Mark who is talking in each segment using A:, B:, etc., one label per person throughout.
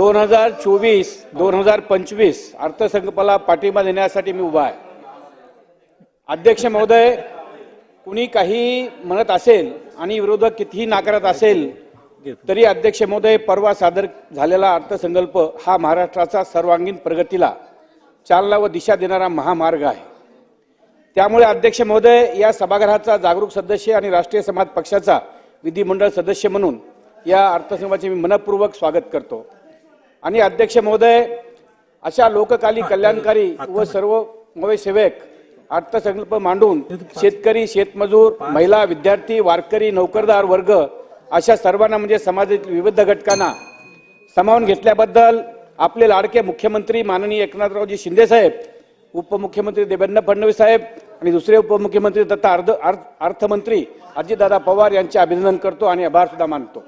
A: दोन हजार चोवीस दोन हजार पंचवीस अर्थसंकल्पाला पाठिंबा देण्यासाठी मी उभा आहे. अध्यक्ष महोदय कुणी काही म्हणत असेल आणि विरोधक कितीही नाकारत असेल तरी अध्यक्ष महोदय परवा सादर झालेला अर्थसंकल्प हा महाराष्ट्राचा सर्वांगीण प्रगतीला चालना व दिशा देणारा महामार्ग आहे. त्यामुळे अध्यक्ष महोदय या सभागृहाचा जागरूक सदस्य आणि राष्ट्रीय समाज पक्षाचा विधिमंडळ सदस्य म्हणून या अर्थसंकल्पाचे मी मनपूर्वक स्वागत करतो. आणि अध्यक्ष महोदय अशा लोककाली कल्याणकारी व सर्व सेवक अर्थसंकल्प मांडून शेतकरी शेतमजूर महिला विद्यार्थी वारकरी नोकरदार वर्ग अशा सर्वांना म्हणजे समाजातील विविध घटकांना सामावून घेतल्याबद्दल आपले लाडके मुख्यमंत्री माननीय एकनाथरावजी शिंदे साहेब उपमुख्यमंत्री देवेंद्र फडणवीस साहेब आणि दुसरे उपमुख्यमंत्री तथा अर्ध अर्थ- अर्थमंत्री अजितदादा पवार यांचे अभिनंदन करतो आणि आभार सुद्धा मानतो.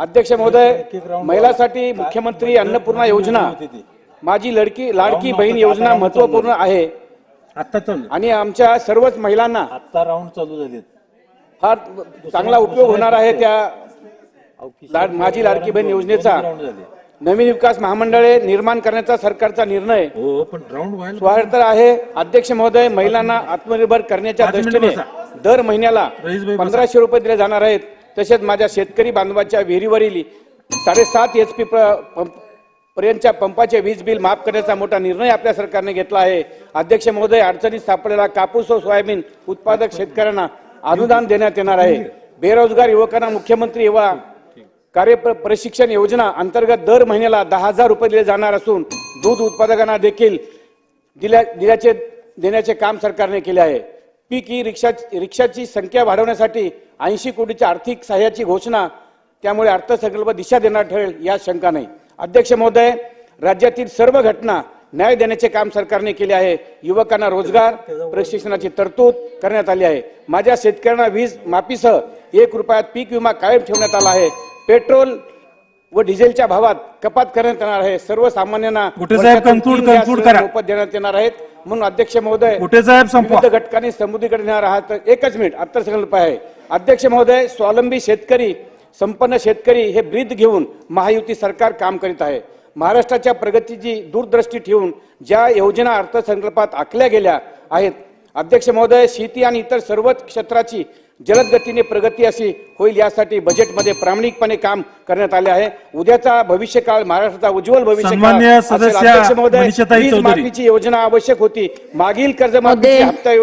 A: अध्यक्ष महोदय महिलांसाठी मुख्यमंत्री अन्नपूर्णा योजना माझी लडकी लाडकी बहीण योजना महत्त्वपूर्ण आहे.
B: चालू.
A: आणि आमच्या सर्वच महिलांना
B: आत्ता राऊंड चालू
A: फार चांगला उपयोग होणार आहे त्या माझी लाडकी बहीण योजनेचा नवीन विकास महामंडळे निर्माण करण्याचा सरकारचा निर्णय.
B: हो
A: स्वार्थ आहे. अध्यक्ष महोदय महिलांना आत्मनिर्भर करण्याच्या दृष्टीने दर महिन्याला. पंधराशे रुपये दिले जाणार आहेत. तसेच माझ्या शेतकरी बांधवाच्या विहिरीवरील साडेसात एच पी पर्यंतच्या पंपाचे वीज बिल माफ करण्याचा मोठा निर्णय आपल्या सरकारने घेतला आहे. अध्यक्ष महोदय अडचणीत सापडलेला कापूस व सोयाबीन उत्पादक शेतकऱ्यांना अनुदान देण्यात येणार आहे. बेरोजगार युवकांना मुख्यमंत्री युवा कार्य प्र- प्रशिक्षण योजना अंतर्गत दर महिन्याला दहा हजार रुपये दिले जाणार असून दूध उत्पादकांना देखील दिल्या दिल्याचे देण्याचे काम सरकारने केले आहे. पीक ई रिक्षा रिक्षाची संख्या वाढवण्यासाठी ऐंशी कोटीच्या आर्थिक सहाय्याची घोषणा त्यामुळे अर्थसंकल्प दिशा देणार ठरेल या शंका नाही. अध्यक्ष महोदय राज्यातील सर्व घटना न्याय देण्याचे काम सरकारने केले आहे. युवकांना रोजगार प्रशिक्षणाची तरतूद करण्यात आली आहे. माझ्या शेतकऱ्यांना वीज माफीसह एक रुपयात पीक विमा कायम ठेवण्यात आला आहे. पेट्रोल व डिझेलच्या भावात कपात करण्यात येणार आहे. सर्वसामान्यांना. मोफत देण्यात येणार आहेत. म्हणून अध्यक्ष महोदय
B: कुठे साहेब संपवा.
A: विविध घटकांनी समृद्धीकडे नेणार आहात. एकच मिनिट अर्थसंकल्प आहे. अध्यक्ष महोदय स्वावलंबी शेतकरी संपन्न शेतकरी हे ब्रीद घेऊन महायुती सरकार काम करीत आहे. महाराष्ट्राच्या प्रगतीची दूरदृष्टी ठेवून ज्या योजना अर्थसंकल्पात आखल्या गेल्या आहेत अध्यक्ष महोदय शेती आणि इतर सर्वच क्षेत्राची जलद गतीने प्रगती अशी होईल यासाठी बजेटमध्ये प्रामाणिकपणे काम करण्यात आले आहे. उद्याचा भविष्यकाळ महाराष्ट्राचा उज्ज्वल भविष्य
B: सन्माननीय सदस्या
A: अध्यक्ष महोदय
B: मनीषाताई
A: वीज
B: चौधरी.
A: माफीची योजना आवश्यक होती. मागील कर्जमाफीची हप्ता